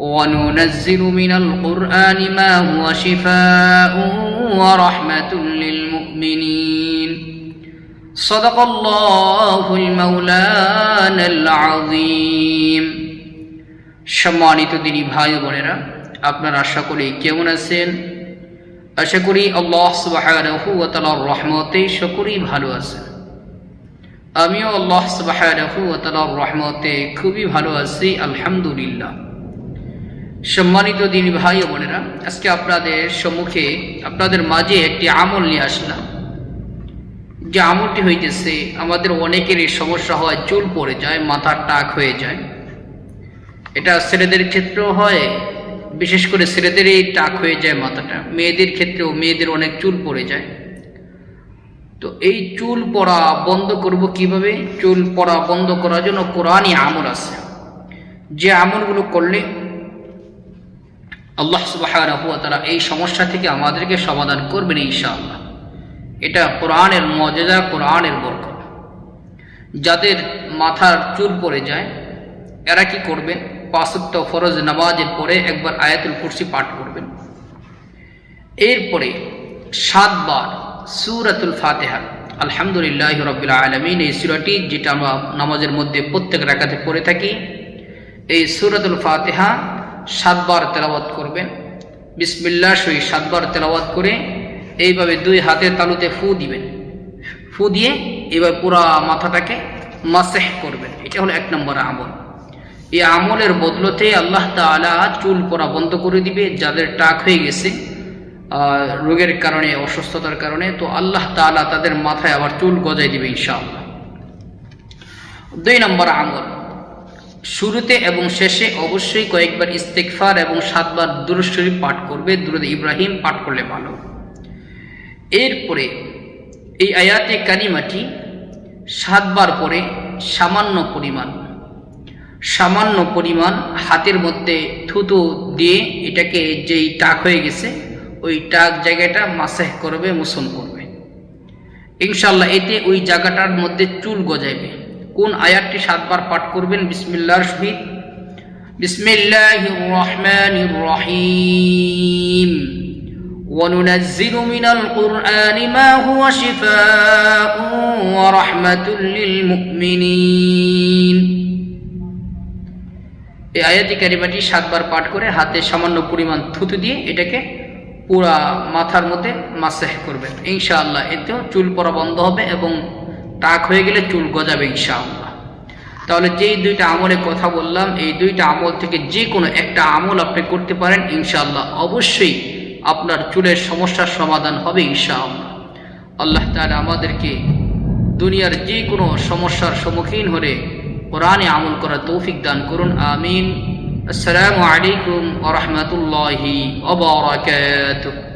وننزل من القرآن ما هو شفاء ورحمة للمؤمنين صدق الله المولانا العظيم সম্মানিত দিনী ভাই ও বোনেরা আপনারা আশা করি কেমন আছেন আশা করি আল্লাহ সুবাহানহু ও তালার রহমতে সকলেই ভালো আছেন আমিও আল্লাহ সুবাহানহু ও তালার রহমতে খুবই ভালো আছি আলহামদুলিল্লাহ সম্মানিত দিন ভাই ও বোনেরা, আজকে আপনাদের সম্মুখে আপনাদের মাঝে একটি আমল নিয়ে আসলাম। যে আমলটি হইতেছে, আমাদের অনেকেরই সমস্যা হয়, চুল পড়ে যায়, মাথার টাক হয়ে যায়। এটা ছেলেদের ক্ষেত্রেও হয়, বিশেষ করে ছেলেদেরই টাক হয়ে যায় মাথাটা। মেয়েদের ক্ষেত্রেও মেয়েদের অনেক চুল পড়ে যায়। তো এই চুল পড়া বন্ধ করব কীভাবে? চুল পড়া বন্ধ করার জন্য কোরআনই আমল আছে। যে আমলগুলো করলে আল্লাহ সুবাহ তারা এই সমস্যা থেকে আমাদেরকে সমাধান করবেন ইনশাআল্লাহ। এটা কোরআনের মজেদা কোরআনের বরকত। যাদের মাথার চুল পড়ে যায়, এরা কি করবেন পাঁচত্ব ফরজ নামাজের পরে একবার আয়াতুল কুরসি পাঠ করবেন। এরপরে সাতবার সুরাতুল ফাতেহা। আলহামদুলিল্লাহ রবিল আলমিন, এই সুরাটি যেটা আমরা নামাজের মধ্যে প্রত্যেক রাখাতে পড়ে থাকি, এই সুরাতুল ফাতেহা সাতবার তেলাওয়াত করবেন। বিসমিল্লা সই সাতবার তেলাওয়াত করে এইভাবে দুই হাতের তালুতে ফু দিবেন। ফু দিয়ে এবার পুরা মাথাটাকে মাসেহ করবেন। এটা হলো এক নম্বর আমল। এই আমলের বদলতে আল্লাহ তালা চুল পরা বন্ধ করে দিবে, যাদের টাক হয়ে গেছে রোগের কারণে, অসুস্থতার কারণে, তো আল্লাহ তালা তাদের মাথায় আবার চুল গজায় দিবে ইনশাআল্লাহ। দুই নম্বর আমল। শুরুতে এবং শেষে অবশ্যই কয়েকবার ইস্তেকফার এবং সাতবার দুরুশরীফ পাঠ করবে, দুরুদ ইব্রাহিম পাঠ করলে ভালো। এরপরে এই আয়াতে কানিমাটি সাতবার পরে সামান্য পরিমাণ সামান্য পরিমাণ হাতের মধ্যে থুতু দিয়ে এটাকে যেই টাক হয়ে গেছে, ওই টাক জায়গাটা মাসেহ করবে মোশন করবে। ইনশাল্লাহ এতে ওই জায়গাটার মধ্যে চুল গজাইবে। কোন আয়াতটি সাতবার পাঠ করবেন বিসমিল্লাহর সহিত বিসমিল্লাহ রহমান রহিম وننزل من القرآن ما هو شفاء ورحمة للمؤمنين এই আয়াতি কারিমাটি সাতবার পাঠ করে হাতে সামান্য পরিমাণ থুতু দিয়ে এটাকে পুরা মাথার মধ্যে মাসেহ করবেন ইনশাআল্লাহ এতেও চুল পরা বন্ধ হবে এবং টাক হয়ে গেলে চুল গজাবে ইনশাআল্লাহ। তাহলে যেই দুইটা আমলের কথা বললাম, এই দুইটা আমল থেকে যে কোনো একটা আমল আপনি করতে পারেন ইনশাআল্লাহ। অবশ্যই আপনার চুলের সমস্যার সমাধান হবে ইনশাআল্লাহ। আল্লাহ তালা আমাদেরকে দুনিয়ার যে কোনো সমস্যার সম্মুখীন হলে কোরআনে আমল করার তৌফিক দান করুন, আমিন। আসসালামু আলাইকুম ওরহমতুল্লাহি ওবরাকাতুহ